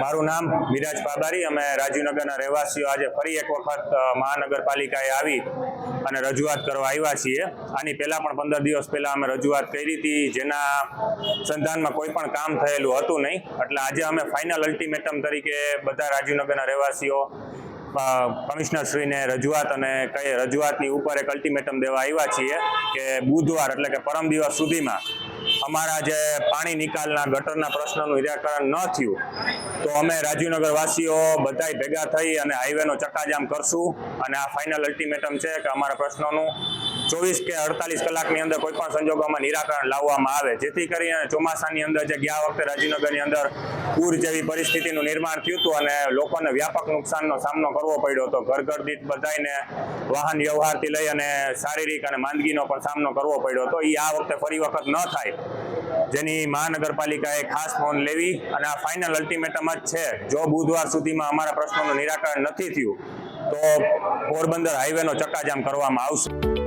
મારું નામ વિરાજ પાબારી અમે રાજીવનગરના રહેવાસીઓ આજે ફરી એક વખત મહાનગરપાલિકાએ આવી અને રજૂઆત કરવા આવ્યા છીએ. આની પહેલાં પણ પંદર દિવસ પહેલાં અમે રજૂઆત કરી હતી, જેના સંધાનમાં કોઈ પણ કામ થયેલું હતું નહીં. એટલે આજે અમે ફાઇનલ અલ્ટિમેટમ તરીકે બધા રાજીવનગરના રહેવાસીઓ કમિશનરશ્રીને રજૂઆત અને કઈ રજૂઆતની ઉપર એક અલ્ટિમેટમ દેવા આવ્યા છીએ કે બુધવાર એટલે કે પરમ દિવસ સુધીમાં અમારા જે પાણી નિકાલના ગટરના પ્રશ્નનું નિરાકરણ ન થયું, તો અમે રાજીવનગર વાસીઓ બધાય ભેગા થઈ અને હાઈવેનો ચક્કાજામ કરશું. અને આ ફાઇનલ અલ્ટિમેટમ છે કે અમારા પ્રશ્નોનું ચોવીસ કે અડતાલીસ કલાકની અંદર કોઈ પણ સંજોગોમાં નિરાકરણ લાવવામાં આવે. જેથી કરીને ચોમાસાની અંદર જે ગયા વખતે રાજીનગરની અંદર પૂર જેવી પરિસ્થિતિનું નિર્માણ થયું હતું અને લોકોને વ્યાપક નુકસાનનો સામનો કરવો પડ્યો હતો. ઘર ઘર દીઠ બધાને વાહન વ્યવહારથી લઈ અને શારીરિક અને માંદગીનો પણ સામનો કરવો પડ્યો હતો. એ આ વખતે ફરી વખત ન થાય. જેની મહાનગરપાલિકાએ ખાસ નોંધ લેવી અને આ ફાઇનલ અલ્ટિમેટમ જ છે. જો બુધવાર સુધીમાં અમારા પ્રશ્નોનું નિરાકરણ નથી થયું, તો પોરબંદર હાઈવેનો ચક્કાજામ કરવામાં આવશે.